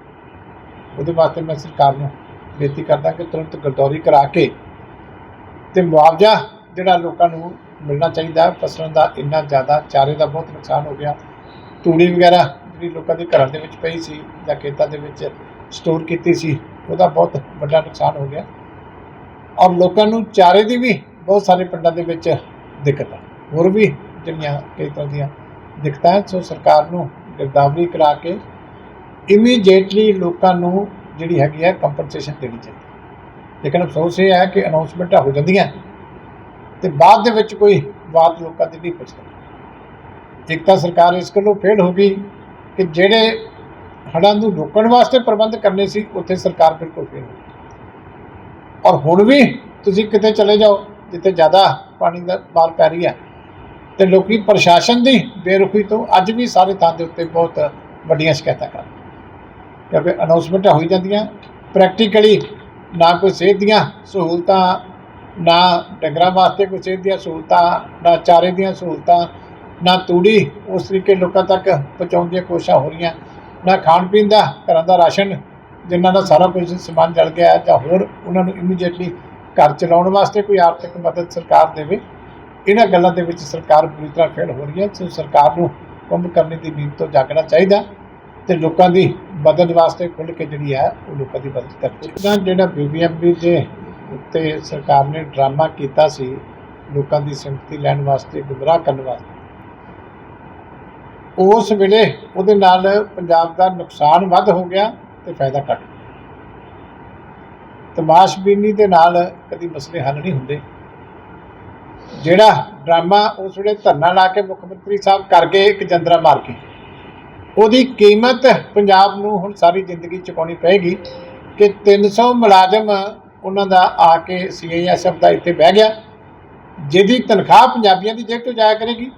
ਉਹਦੇ ਵਾਸਤੇ ਮੈਂ ਸਰਕਾਰ ਨੂੰ ਬੇਨਤੀ ਕਰਦਾ ਕਿ ਤੁਰੰਤ ਗਰਦੌਰੀ ਕਰਾ ਕੇ ਤੇ ਮੁਆਵਜ਼ਾ ਜਿਹੜਾ ਲੋਕਾਂ ਨੂੰ ਮਿਲਣਾ ਚਾਹੀਦਾ ਫਸਲਾਂ ਦਾ ਇੰਨਾ ਜ਼ਿਆਦਾ, ਚਾਰੇ ਦਾ ਬਹੁਤ ਨੁਕਸਾਨ ਹੋ ਗਿਆ ਤੂੜੀ ਵਗੈਰਾ ਜਿਹੜੀ ਲੋਕਾਂ ਦੇ ਘਰਾਂ ਦੇ ਵਿੱਚ ਪਈ ਸੀ ਜਾਂ ਖੇਤਾਂ ਦੇ ਵਿੱਚ ਸਟੋਰ ਕੀਤੀ ਸੀ, ਉਹਦਾ ਬਹੁਤ ਵੱਡਾ ਨੁਕਸਾਨ ਹੋ ਗਿਆ ਔਰ ਲੋਕਾਂ ਨੂੰ ਚਾਰੇ ਦੀ ਵੀ ਬਹੁਤ ਸਾਰੇ ਪਿੰਡਾਂ ਦੇ ਵਿੱਚ ਦਿੱਕਤ ਆ ਹੋਰ ਵੀ ਜਿਹੜੀਆਂ ਕਈ ਤਰ੍ਹਾਂ ਦੀਆਂ ਦਿੱਕਤਾਂ ਹੈ। ਸੋ ਸਰਕਾਰ ਨੂੰ ਗਿਰਦਾਵਰੀ ਕਰਾ ਕੇ ਇਮੀਡੀਏਟਲੀ ਲੋਕਾਂ ਨੂੰ ਜਿਹੜੀ ਹੈਗੀ ਹੈ ਕੰਪਨਸੇਸ਼ਨ ਦੇਣੀ ਚਾਹੀਦੀ ਲੇਕਿਨ ਅਫਸੋਸ ਇਹ ਹੈ ਕਿ ਅਨਾਉਂਸਮੈਂਟਾਂ ਹੋ ਜਾਂਦੀਆਂ ਤੇ ਬਾਅਦ ਦੇ ਵਿੱਚ ਕੋਈ ਬਾਤ ਲੋਕਾਂ ਦੀ ਨਹੀਂ ਪੁੱਛਦਾ ਇੱਕ ਤਾਂ ਸਰਕਾਰ ਇਸ ਗੱਲੋਂ ਫੇਲ ਹੋ ਗਈ ਕਿ ਜਿਹੜੇ ਹੜ੍ਹਾਂ ਨੂੰ ਰੋਕਣ ਵਾਸਤੇ ਪ੍ਰਬੰਧ ਕਰਨੇ ਸੀ, ਉੱਥੇ ਸਰਕਾਰ ਬਿਲਕੁਲ ਫੇਲ ਹੋ ਗਈ। ਔਰ ਹੁਣ ਵੀ ਤੁਸੀਂ ਕਿਤੇ ਚਲੇ ਜਾਓ, ਜਿੱਥੇ ਜ਼ਿਆਦਾ ਪਾਣੀ ਦਾ ਮਾਰ ਪੈ ਰਹੀ ਹੈ, ਤੇ ਲੋਕੀ ਪ੍ਰਸ਼ਾਸਨ ਦੀ ਬੇਰੁਖੀ ਤੋਂ ਅੱਜ ਵੀ ਸਾਰੇ ਥਾਂ ਦੇ ਉੱਤੇ ਬਹੁਤ ਵੱਡੀਆਂ ਸ਼ਿਕਾਇਤਾਂ ਕਰ ਕਿਉਂਕਿ ਅਨਾਉਂਸਮੈਂਟਾਂ ਹੋਈ ਜਾਂਦੀਆਂ ਪ੍ਰੈਕਟੀਕਲੀ ਨਾ ਕੋਈ ਸਿਹਤ ਦੀਆਂ ਸਹੂਲਤਾਂ, ਨਾ ਡੰਗਰਾਂ ਵਾਸਤੇ ਕੋਈ ਸਿਹਤ ਦੀਆਂ ਸਹੂਲਤਾਂ, ਨਾ ਚਾਰੇ ਦੀਆਂ ਸਹੂਲਤਾਂ, ਨਾ ਤੂੜੀ, ਉਸ ਤਰੀਕੇ ਲੋਕਾਂ ਤੱਕ ਪਹੁੰਚਾਉਣ ਦੀਆਂ ਕੋਸ਼ਿਸ਼ਾਂ ਹੋ ਰਹੀਆਂ। ਨਾ ਖਾਣ ਪੀਣ ਦਾ ਘਰਾਂ ਦਾ ਰਾਸ਼ਨ, ਜਿਨ੍ਹਾਂ ਦਾ ਸਾਰਾ ਕੁਝ ਸਮਾਨ ਜਲ ਗਿਆ ਜਾਂ ਹੋਰ ਉਹਨਾਂ ਨੂੰ ਇਮੀਡੀਏਟਲੀ ਘਰ ਚਲਾਉਣ ਵਾਸਤੇ ਕੋਈ ਆਰਥਿਕ ਮਦਦ ਸਰਕਾਰ ਦੇਵੇ। ਇਹਨਾਂ ਗੱਲਾਂ ਦੇ ਵਿੱਚ ਸਰਕਾਰ ਪੂਰੀ ਤਰ੍ਹਾਂ ਫੇਲ ਹੋ ਰਹੀ ਹੈ। ਸੋ ਸਰਕਾਰ ਨੂੰ ਕੰਮ ਕਰਨੀ ਦੀ ਨੀਂਦ ਤੋਂ ਜਾਗਣਾ ਚਾਹੀਦਾ ਤੇ ਲੋਕਾਂ ਦੀ ਮਦਦ ਵਾਸਤੇ ਖੁੱਲ੍ਹ ਕੇ ਜਿਹੜੀ ਹੈ ਉਹ ਲੋਕਾਂ ਦੀ ਮਦਦ ਕਰਨੀ ਚਾਹੀਦੀ ਜਿਹੜਾ ਬੀਬੀਐਮਬੀ ਦੇ ਉੱਤੇ ਸਰਕਾਰ ਨੇ ਡਰਾਮਾ ਕੀਤਾ ਸੀ, ਲੋਕਾਂ ਦੀ ਸਿੰਪਥੀ ਲੈਣ ਵਾਸਤੇ, ਗੁੰਮਰਾਹ ਕਰਨ ਵਾਸਤੇ, ਉਸ ਵੇਲੇ ਉਹਦੇ ਨਾਲ ਪੰਜਾਬ ਦਾ ਨੁਕਸਾਨ ਵੱਧ ਹੋ ਗਿਆ ਤੇ ਫਾਇਦਾ ਘੱਟ ਤਮਾਸ਼ਬੀਨੀ ਦੇ ਨਾਲ ਕਦੀ ਮਸਲੇ ਹੱਲ ਨਹੀਂ ਹੁੰਦੇ। ਜਿਹੜਾ ਡਰਾਮਾ ਉਸ ਵੇਲੇ ਧਰਨਾ ਲਾ ਕੇ ਮੁੱਖ ਮੰਤਰੀ ਸਾਹਿਬ ਕਰ ਗਏ, ਇੱਕ ਜੰਦਰਾ ਮਾਰ ਕੇ। ਉਹਦੀ ਕੀਮਤ ਪੰਜਾਬ ਨੂੰ ਹੁਣ ਸਾਰੀ ਜ਼ਿੰਦਗੀ ਚੁਕਾਉਣੀ ਪਏਗੀ ਕਿ 300 ਮੁਲਾਜ਼ਮ ਉਹਨਾਂ ਦਾ ਆ ਕੇ ਸੀਆਈਐਸਐਫ ਦਾ ਇੱਥੇ ਬਹਿ ਗਿਆ, ਜਿਹਦੀ ਤਨਖਾਹ ਪੰਜਾਬੀਆਂ ਦੀ ਜੇਬ ਤੋਂ ਜਾਇਆ ਕਰੇਗੀ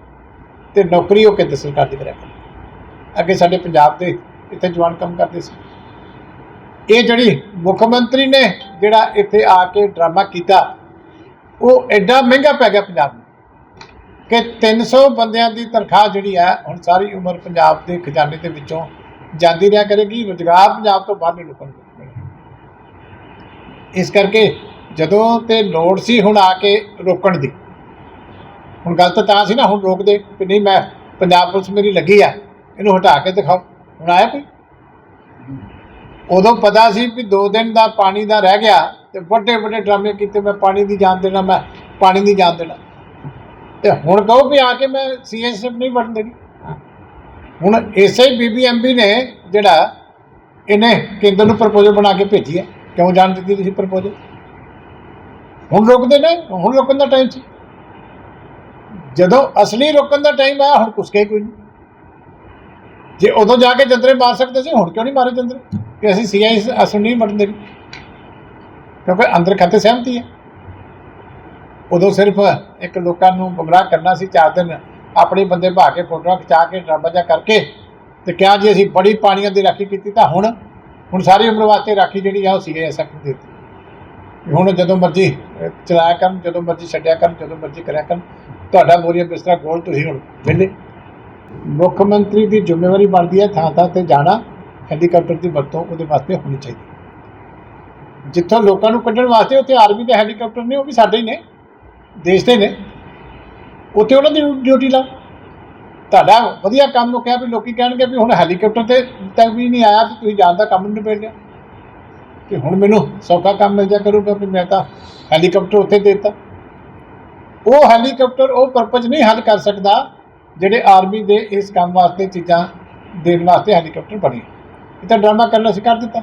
ਤੇ ਨੌਕਰੀ ਉਹ ਕੇਂਦਰ ਸਰਕਾਰ ਦੀ ਕਰਿਆ ਕਰੇਗੀ ਅੱਗੇ ਸਾਡੇ ਪੰਜਾਬ ਦੇ ਇੱਥੇ ਜਵਾਨ ਕੰਮ ਕਰਦੇ ਸੀ। ਇਹ ਜਿਹੜੀ ਮੁੱਖ ਮੰਤਰੀ ਨੇ ਜਿਹੜਾ ਇੱਥੇ ਆ ਕੇ ਡਰਾਮਾ ਕੀਤਾ, ਉਹ ਐਡਾ ਮਹਿੰਗਾ ਪੈ ਗਿਆ ਪੰਜਾਬ ਨੂੰ। ਕਿ 300 ਬੰਦਿਆਂ ਦੀ ਤਨਖਾਹ ਜਿਹੜੀ ਹੈ ਹੁਣ ਸਾਰੀ ਉਮਰ ਪੰਜਾਬ ਦੇ ਖਜ਼ਾਨੇ ਦੇ ਵਿੱਚੋਂ ਜਾਂਦੀ ਰਿਹਾ ਕਰੇਗੀ, ਰੁਜ਼ਗਾਰ ਪੰਜਾਬ ਤੋਂ ਬਾਹਰਲੇ ਲੋਕਾਂ ਨੂੰ ਇਸ ਕਰਕੇ ਜਦੋਂ ਤੇ ਲੋੜ ਸੀ ਹੁਣ ਆ ਕੇ ਰੋਕਣ ਦੀ। ਹੁਣ ਗੱਲ ਤਾਂ ਤਾਂ ਸੀ ਨਾ, ਹੁਣ ਰੋਕ ਦੇ ਕਿ ਨਹੀਂ, ਮੈਂ ਪੰਜਾਬ ਪੁਲਿਸ ਮੇਰੀ ਲੱਗੀ ਆ, ਇਹਨੂੰ ਹਟਾ ਕੇ ਦਿਖਾਓ। ਹੁਣ ਆਇਆ ਕੋਈ? ਉਦੋਂ ਪਤਾ ਸੀ ਵੀ 2 ਦਿਨ ਦਾ ਪਾਣੀ ਦਾ ਰਹਿ ਗਿਆ ਤੇ ਵੱਡੇ ਵੱਡੇ ਡਰਾਮੇ ਕੀਤੇ, ਮੈਂ ਪਾਣੀ ਦੀ ਜਾਨ ਦੇਣਾ, ਮੈਂ ਪਾਣੀ ਦੀ ਜਾਨ ਦੇਣਾ। ਤੇ ਹੁਣ ਕਹੋ ਵੀ ਆ ਕੇ ਮੈਂ ਸੀਐਸਐਫ ਨਹੀਂ ਵੜਨ ਦੇਣੀ। ਹੁਣ ਇਸੇ ਬੀਬੀਐਮਬੀ ਨੇ ਜਿਹੜਾ ਇਹਨੇ ਕੇਂਦਰ ਨੂੰ ਪ੍ਰਪੋਜ਼ਲ ਬਣਾ ਕੇ ਭੇਜੀ ਹੈ। ਕਿਉਂ ਜਾਣ ਦਿੱਤੀ ਤੁਸੀਂ ਪ੍ਰਪੋਜ਼ਲ ਹੁਣ ਰੋਕਦੇ ਨੇ, ਹੁਣ ਰੋਕਣ ਦਾ ਟਾਈਮ ਸੀ। ਜਦੋਂ ਅਸਲੀ ਰੋਕਣ ਦਾ ਟਾਈਮ ਆਇਆ, ਹੁਣ ਕੁਸਕੇ ਕੋਈ ਨਹੀਂ ਜੇ ਉਦੋਂ ਜਾ ਕੇ ਜੰਦਰੇ ਮਾਰ ਸਕਦੇ ਸੀ, ਹੁਣ ਕਿਉਂ ਨਹੀਂ ਮਾਰੇ ਜੰਦਰੇ ਕਿ ਅਸੀਂ ਸੀਆਈ ਅਸਲ ਨਹੀਂ ਮਰਨ ਦੇਣੀ। ਕਿਉਂਕਿ ਅੰਦਰ ਖਾਤੇ ਸਹਿਮਤੀ ਹੈ। ਉਦੋਂ ਸਿਰਫ ਇੱਕ ਲੋਕਾਂ ਨੂੰ ਗੁੰਮਰਾਹ ਕਰਨਾ ਸੀ, ਚਾਰ ਦਿਨ ਆਪਣੇ ਬੰਦੇ ਭਾ ਕੇ ਫੋਟੋਆਂ ਖਿਚਾ ਕੇ ਡਰਾਮਾ ਜਿਹਾ ਕਰਕੇ ਤੇ ਕਿਹਾ ਜੀ ਅਸੀਂ ਬੜੀ ਪਾਣੀਆਂ ਦੀ ਰਾਖੀ ਕੀਤੀ ਤਾਂ ਹੁਣ ਹੁਣ ਸਾਰੀ ਉਮਰ ਵਾਸਤੇ ਰਾਖੀ ਜਿਹੜੀ ਆ ਉਹ ਸੀਆਈ ਐਸਐਫ ਨੂੰ ਦੇ ਦਿੱਤੀ। ਹੁਣ ਜਦੋਂ ਮਰਜ਼ੀ ਚਲਾਇਆ ਕਰਨ, ਜਦੋਂ ਮਰਜ਼ੀ ਛੱਡਿਆ ਕਰਨ, ਜਦੋਂ ਮਰਜ਼ੀ ਕਰਿਆ ਕਰਨ, ਤੁਹਾਡਾ ਮੋਰੀਆ ਬਿਸਤਰਾ ਗੋਲ ਤੁਸੀਂ ਹੁਣ ਵਿਹਲੇ। ਮੁੱਖ ਮੰਤਰੀ ਦੀ ਜ਼ਿੰਮੇਵਾਰੀ ਬਣਦੀ ਹੈ ਥਾਂ ਥਾਂ ਤੇ ਜਾਣਾ, ਹੈਲੀਕਾਪਟਰ ਦੀ ਵਰਤੋਂ ਉਹਦੇ ਵਾਸਤੇ ਹੋਣੀ ਚਾਹੀਦੀ। ਜਿੱਥੋਂ ਲੋਕਾਂ ਨੂੰ ਕੱਢਣ ਵਾਸਤੇ ਉੱਥੇ ਆਰਮੀ ਦੇ ਹੈਲੀਕਾਪਟਰ ਨੇ, ਉਹ ਵੀ ਸਾਡੇ ਹੀ ਨੇ। ਦੇਸ਼ ਦੇ ਨੇ। ਉੱਥੇ ਉਹਨਾਂ ਦੀ ਡਿਊਟੀ ਲਾਓ ਤੁਹਾਡਾ ਵਧੀਆ ਕੰਮ ਨੂੰ ਕਿਹਾ ਵੀ ਲੋਕੀ ਕਹਿਣਗੇ ਵੀ ਹੁਣ ਹੈਲੀਕਾਪਟਰ ਤੇ ਤੱਕ ਵੀ ਨਹੀਂ ਆਇਆ ਤੇ ਤੁਸੀਂ ਜਾਣ ਦਾ ਕੰਮ ਨਹੀਂ ਨਿਬੇੜ ਕਿ ਹੁਣ ਮੈਨੂੰ ਸੌਖਾ ਕੰਮ ਮਿਲ ਜਾ ਕਰੂਗਾ ਵੀ ਮੈਂ ਤਾਂ ਹੈਲੀਕਾਪਟਰ ਉੱਥੇ ਦੇ ਦਿੱਤਾ। ਉਹ ਹੈਲੀਕਾਪਟਰ ਉਹ ਪਰਪਸ ਨਹੀਂ ਹੱਲ ਕਰ ਸਕਦਾ ਜਿਹੜੇ ਆਰਮੀ ਦੇ ਇਸ ਕੰਮ ਵਾਸਤੇ ਚੀਜ਼ਾਂ ਦੇਣ ਵਾਸਤੇ ਹੈਲੀਕਾਪਟਰ ਬਣੇ। ਇਹ ਤਾਂ ਡਰਾਮਾ ਕਰਨਾ ਸੀ ਕਰ ਦਿੱਤਾ।